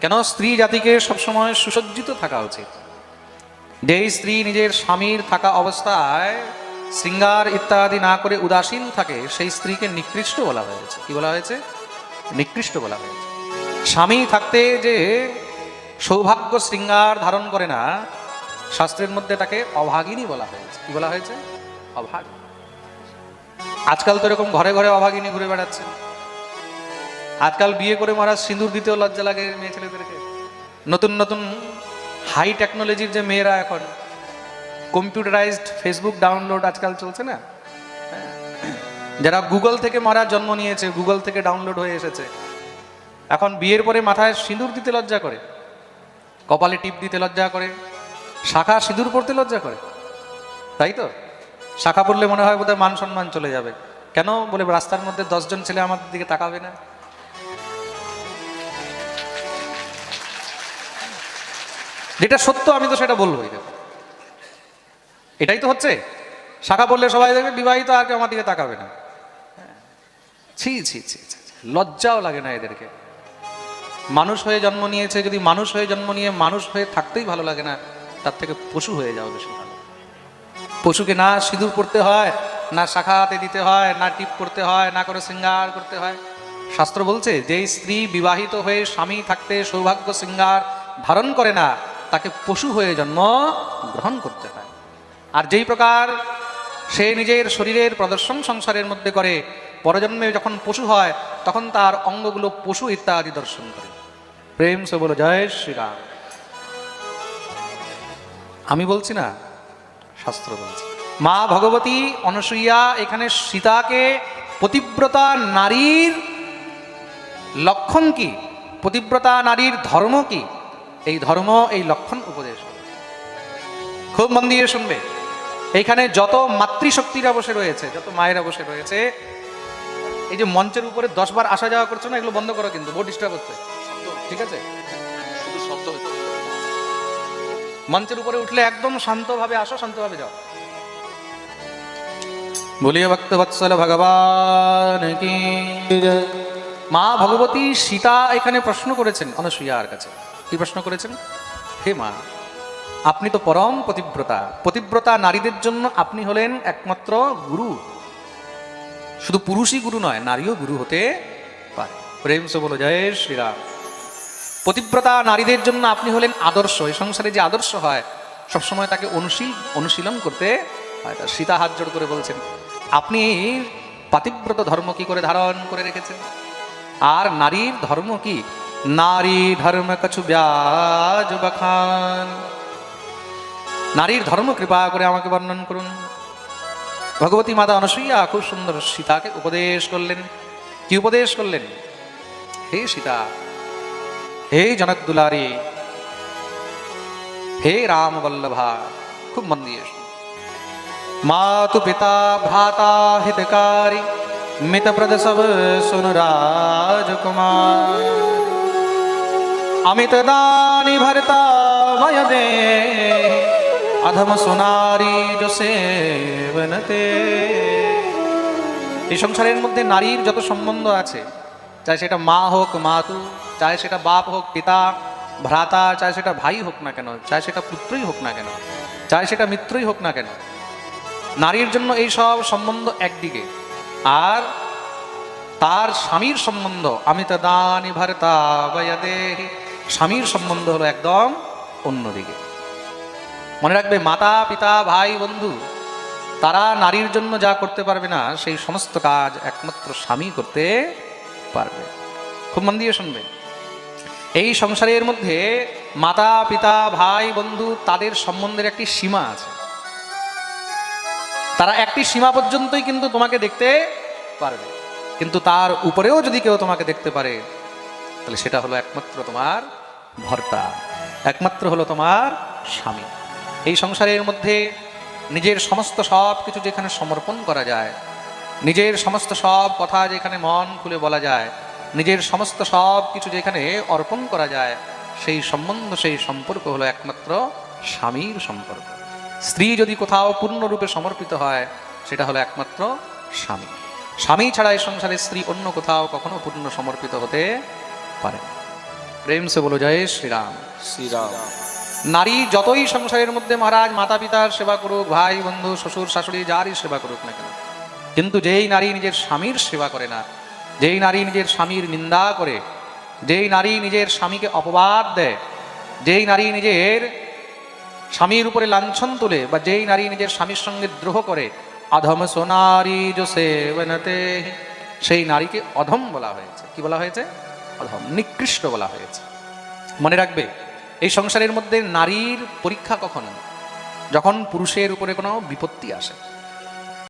কেন স্ত্রী জাতিকে সবসময় সুসজ্জিত থাকা উচিত। যেই স্ত্রী নিজের স্বামীর থাকা অবস্থায় শৃঙ্গার ইত্যাদি না করে উদাসীন থাকে, সেই স্ত্রীকে নিকৃষ্ট বলা হয়েছে। কি বলা হয়েছে? নিকৃষ্ট বলা হয়েছে। স্বামী থাকতে যে সৌভাগ্য শৃঙ্গার ধারণ করে না, শাস্ত্রের মধ্যে তাকে অভাগিনী বলা হয়েছে। কি বলা হয়েছে? অভাগ আজকাল তো এরকম ঘরে ঘরে অভাগিনী ঘুরে বেড়াচ্ছে। আজকাল বিয়ে করে মারা সিঁদুর দিতেও লজ্জা লাগে মেয়ে ছেলেদেরকে। নতুন নতুন হাই টেকনোলজির যে মেয়েরা এখন কম্পিউটারাইজড ফেসবুক ডাউনলোড আজকাল চলছে না? হ্যাঁ। যারা গুগল থেকে মারা জন্ম নিয়েছে গুগল থেকে ডাউনলোড হয়ে এসেছে, এখন বিয়ের পরে মাথায় সিঁদুর দিতে লজ্জা করে, কপালে টিপ দিতে লজ্জা করে, শাখা সিঁদুর পড়তে লজ্জা করে, তাই তো? শাখা পড়লে মনে হয় বোধহয় মান সম্মান চলে যাবে। কেন? বলে রাস্তার মধ্যে দশজন ছেলে আমাদের দিকে তাকাবে না। যেটা সত্য, আমি তো সেটা বলবোই এটাই তো হচ্ছে শাখা পড়লে সবাই দেখবে বিবাহিত আর কেউ আমার দিকে তাকাবে না। ছি ছি ছি। লজ্জাও লাগে না এদেরকে মানুষ হয়ে জন্ম নিয়েছে, যদি মানুষ হয়ে জন্ম নিয়ে মানুষ হয়ে থাকতেই ভালো লাগে না, তার থেকে পশু হয়ে যাও বেশি ভালো পশুকে না সিঁদুর করতে হয়, না শাখাতে দিতে হয়, না টিপ করতে হয়, না করে শৃঙ্গার করতে হয় শাস্ত্র বলছে, যেই স্ত্রী বিবাহিত হয়ে স্বামী থাকতে সৌভাগ্য শৃঙ্গার ধারণ করে না তাকে পশু হয়ে জন্ম গ্রহণ করতে হয়। আর যেই প্রকার সে নিজের শরীরের প্রদর্শন সংসারের মধ্যে করে, পরজন্মে যখন পশু হয়, তখন তার অঙ্গগুলো পশু ইত্যাদি দর্শন করে। প্রেম সে বলো, জয় শ্রীরাম। আমি বলছি না, শাস্ত্র বলছি। মা ভগবতী অনসূয়া এখানে সীতাকে পতিব্রতা নারীর লক্ষণ কি? পতিব্রতা নারীর ধর্ম কি? এই ধর্ম এই লক্ষণ উপদেশ। খুব মন দিয়ে শুনবে। এইখানে যত মাতৃশক্তিরা বসে রয়েছে যত মায়েরা বসে রয়েছে এই যে মঞ্চের উপরে দশ বার আসা যাওয়া করছ না এগুলো বন্ধ করো কিন্তু বহু ডিস্টার্ব হচ্ছে। ঠিক আছে? শুধু শব্দ হচ্ছে। মঞ্চের উপরে উঠলে একদম শান্তভাবে আসো শান্তভাবে যাও। বলিয়া ভক্ত বৎসল ভগবান মা ভগবতী সীতা এখানে প্রশ্ন করেছেন অনসূয়ার কাছে। কি প্রশ্ন করেছেন, হে মা, আপনি তো পরম পতিব্রতা। পতিব্রতা নারীদের জন্য আপনি হলেন একমাত্র গুরু। শুধু পুরুষই গুরু নয়, নারীও গুরু হতে পারে। প্রেম সে বলো জয় শ্রীরাম। পতিব্রতা নারীদের জন্য আপনি হলেন আদর্শ। এই সংসারে যে আদর্শ হয়, সবসময় তাকে অনুশীল, অনুশীলন করতে হয়। তা সীতা হাত জোড় করে বলছেন, আপনি পাতিব্রত ধর্ম কি করে ধারণ করে রেখেছেন? আর নারীর ধর্ম কি নারী ধর্ম কছু ব্যাজ বখান। নারীর ধর্ম কৃপা করে আমাকে বর্ণন করুন। ভগবতী মাতা অনসূয়া খুব সুন্দর সীতাকে উপদেশ করলেন। কি উপদেশ করলেন? হে সীতা, হে জনক দুলারি হে রাম বল্লভা খুব মন দিয়ে। মাতু পিতা ভ্রাতা হিতকারী মিত প্রদ সব সুন রাজকুমার ভরতা ময় দে অধম সোনারি সেবনতে এই সংসারের মধ্যে নারীর যত সম্বন্ধ আছে, চাই সেটা মা হোক মাতু চাই সেটা বাপ হোক, পিতা, ভ্রাতা, চাই সেটা ভাই হোক না কেন, চাই সেটা পুত্রই হোক না কেন, চাই সেটা মিত্রই হোক না কেন। নারীর জন্য এই সব সম্বন্ধ একদিকে, আর তার স্বামীর সম্বন্ধ আমি তো দানি ভরতা বয়াদে স্বামীর সম্বন্ধ হলো একদম অন্যদিকে। মনে রাখবে, মাতা, পিতা, ভাই, বন্ধু, তারা নারীর জন্য যা করতে পারবে না, সেই সমস্ত কাজ একমাত্র স্বামী করতে পারবে। খুব মন দিয়ে শুনবে এই সংসারের মধ্যে মাতা, পিতা, ভাই, বন্ধু, তাদের সম্বন্ধের একটি সীমা আছে। তারা একটি সীমা পর্যন্তই কিন্তু তোমাকে দেখতে পারবে। কিন্তু তার উপরেও যদি কেউ তোমাকে দেখতে পারে, তাহলে সেটা হলো একমাত্র তোমার ভর্তা। একমাত্র হলো তোমার স্বামী। এই সংসারের মধ্যে নিজের সমস্ত সব কিছু যেখানে সমর্পণ করা যায়, নিজের সমস্ত সব কথা যেখানে মন খুলে বলা যায়, নিজের সমস্ত সব কিছু যেখানে অর্পণ করা যায়, সেই সম্বন্ধ, সেই সম্পর্ক হলো একমাত্র স্বামীর সম্পর্ক। স্ত্রী যদি কোথাও পূর্ণরূপে সমর্পিত হয়, সেটা হলো একমাত্র স্বামী। স্বামী ছাড়া এই সংসারে স্ত্রী অন্য কোথাও কখনো পূর্ণ সমর্পিত হতে পারে না। প্রেম সে বলো জয় শ্রীরাম। শ্রীরাম। নারী যতই সংসারের মধ্যে মহারাজ মাতা পিতার সেবা করুক ভাই বন্ধু শ্বশুর শাশুড়ি যারই সেবা করুক না কেন কিন্তু যেই নারী নিজের স্বামীর সেবা করে না যেই নারী নিজের স্বামীর নিন্দা করে যেই নারী নিজের স্বামীকে অপবাদ দেয় যেই নারী নিজের স্বামীর উপরে লাঞ্ছন তোলে বা যেই নারী নিজের স্বামীর সঙ্গে দ্রোহ করে অধম সোনারি জোসে সেই নারীকে অধম বলা হয়েছে। কি বলা হয়েছে? অধম নিকৃষ্ট বলা হয়েছে। মনে রাখবে, এই সংসারের মধ্যে নারীর পরীক্ষা কখন যখন পুরুষের উপরে কোনো বিপত্তি আসে